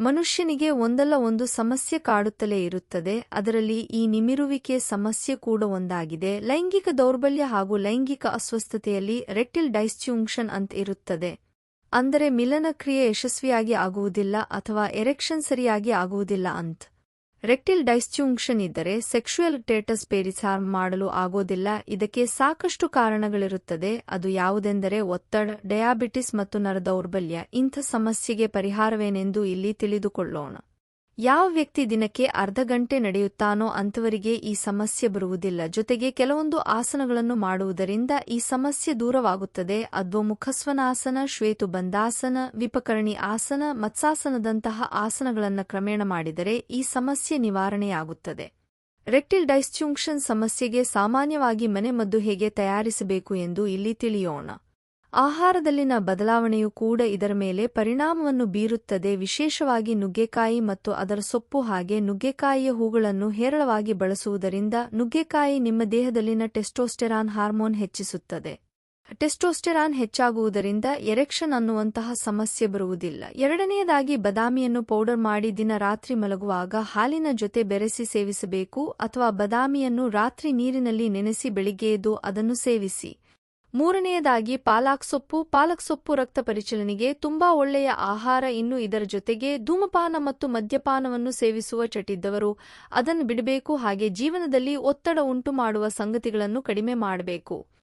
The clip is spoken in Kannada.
ಮನುಷ್ಯನಿಗೆ ಒಂದಲ್ಲ ಒಂದು ಸಮಸ್ಯೆ ಕಾಡುತ್ತಲೇ ಇರುತ್ತದೆ. ಅದರಲ್ಲಿ ಈ ನಿಮಿರುವಿಕೆ ಸಮಸ್ಯೆ ಕೂಡ ಒಂದಾಗಿದೆ. ಲೈಂಗಿಕ ದೌರ್ಬಲ್ಯ ಹಾಗೂ ಲೈಂಗಿಕ ಅಸ್ವಸ್ಥತೆಯಲ್ಲಿ ರೆಟ್ಟಿಲ್ ಡೈಸ್ಟ್ಯೂಂಕ್ಷನ್ ಅಂತ ಇರುತ್ತದೆ. ಅಂದರೆ ಮಿಲನ ಕ್ರಿಯೆ ಯಶಸ್ವಿಯಾಗಿ ಆಗುವುದಿಲ್ಲ ಅಥವಾ ಎರೆಕ್ಷನ್ ಸರಿಯಾಗಿ ಆಗುವುದಿಲ್ಲ ಅಂತ. ರೆಕ್ಟಿಲ್ ಡೈಸ್ಟ್ಯೂಂಕ್ಷನ್ ಇದ್ದರೆ ಸೆಕ್ಷುಯಲ್ ಟೇಟಸ್ ಪೇರಿಸಾರ್ ಮಾಡಲು ಆಗೋದಿಲ್ಲ. ಇದಕ್ಕೆ ಸಾಕಷ್ಟು ಕಾರಣಗಳಿರುತ್ತದೆ. ಅದು ಯಾವುದೆಂದರೆ ಒತ್ತಡ, ಡಯಾಬಿಟಿಸ್ ಮತ್ತು ನರ ದೌರ್ಬಲ್ಯ ಇಂಥ ಸಮಸ್ಯೆಗೆ ಪರಿಹಾರವೇನೆಂದು ಇಲ್ಲಿ ತಿಳಿದುಕೊಳ್ಳೋಣ. ಯಾವ ವ್ಯಕ್ತಿ ದಿನಕ್ಕೆ ಅರ್ಧ ಗಂಟೆ ನಡೆಯುತ್ತಾನೋ ಅಂಥವರಿಗೆ ಈ ಸಮಸ್ಯೆ ಬರುವುದಿಲ್ಲ. ಜೊತೆಗೆ ಕೆಲವೊಂದು ಆಸನಗಳನ್ನು ಮಾಡುವುದರಿಂದ ಈ ಸಮಸ್ಯೆ ದೂರವಾಗುತ್ತದೆ. ಅದ್ವಮುಖಸ್ವನಾಸನ ಶ್ವೇತುಬಂಧಾಸನ ವಿಪಕರಣಿ ಆಸನ, ಮತ್ಸಾಸನದಂತಹ ಆಸನಗಳನ್ನು ಕ್ರಮೇಣ ಮಾಡಿದರೆ ಈ ಸಮಸ್ಯೆ ನಿವಾರಣೆಯಾಗುತ್ತದೆ. ರೆಕ್ಟಿಲ್ ಡೈಸ್ಟ್ಯೂಂಕ್ಷನ್ ಸಮಸ್ಯೆಗೆ ಸಾಮಾನ್ಯವಾಗಿ ಮನೆಮದ್ದು ಹೇಗೆ ತಯಾರಿಸಬೇಕು ಎಂದು ಇಲ್ಲಿ ತಿಳಿಯೋಣ. ಆಹಾರದಲ್ಲಿನ ಬದಲಾವಣೆಯು ಕೂಡ ಇದರ ಮೇಲೆ ಪರಿಣಾಮವನ್ನು ಬೀರುತ್ತದೆ. ವಿಶೇಷವಾಗಿ ನುಗ್ಗೆಕಾಯಿ ಮತ್ತು ಅದರ ಸೊಪ್ಪು ಹಾಗೆ ನುಗ್ಗೆಕಾಯಿಯ ಹೂಗಳನ್ನು ಹೇರಳವಾಗಿ ಬಳಸುವುದರಿಂದ ನುಗ್ಗೆಕಾಯಿ ನಿಮ್ಮ ದೇಹದಲ್ಲಿನ ಟೆಸ್ಟೋಸ್ಟೆರಾನ್ ಹಾರ್ಮೋನ್ ಹೆಚ್ಚಿಸುತ್ತದೆ. ಟೆಸ್ಟೋಸ್ಟೆರಾನ್ ಹೆಚ್ಚಾಗುವುದರಿಂದ ಎರೆಕ್ಷನ್ ಅನ್ನುವಂತಹ ಸಮಸ್ಯೆ ಬರುವುದಿಲ್ಲ. ಎರಡನೆಯದಾಗಿ ಬದಾಮಿಯನ್ನು ಪೌಡರ್ ಮಾಡಿ ದಿನ ರಾತ್ರಿ ಮಲಗುವಾಗ ಹಾಲಿನ ಜೊತೆ ಬೆರೆಸಿ ಸೇವಿಸಬೇಕು ಅಥವಾ ಬದಾಮಿಯನ್ನು ರಾತ್ರಿ ನೀರಿನಲ್ಲಿ ನೆನೆಸಿ ಬೆಳಿಗ್ಗೆ ಅದನ್ನು ಸೇವಿಸಿ. ಮೂರನೆಯದಾಗಿ ಪಾಲಾಕ್ ಸೊಪ್ಪು, ಪಾಲಕ್ ಸೊಪ್ಪು ರಕ್ತ ಪರಿಚಲನೆಗೆ ತುಂಬಾ ಒಳ್ಳೆಯ ಆಹಾರ ಇನ್ನು ಇದರ ಜೊತೆಗೆ ಧೂಮಪಾನ ಮತ್ತು ಮದ್ಯಪಾನವನ್ನು ಸೇವಿಸುವ ಚಟಿದ್ದವರು. ಅದನ್ನು ಬಿಡಬೇಕು, ಹಾಗೆ ಜೀವನದಲ್ಲಿ ಒತ್ತಡ ಉಂಟು ಮಾಡುವ ಸಂಗತಿಗಳನ್ನು ಕಡಿಮೆ ಮಾಡಬೇಕು.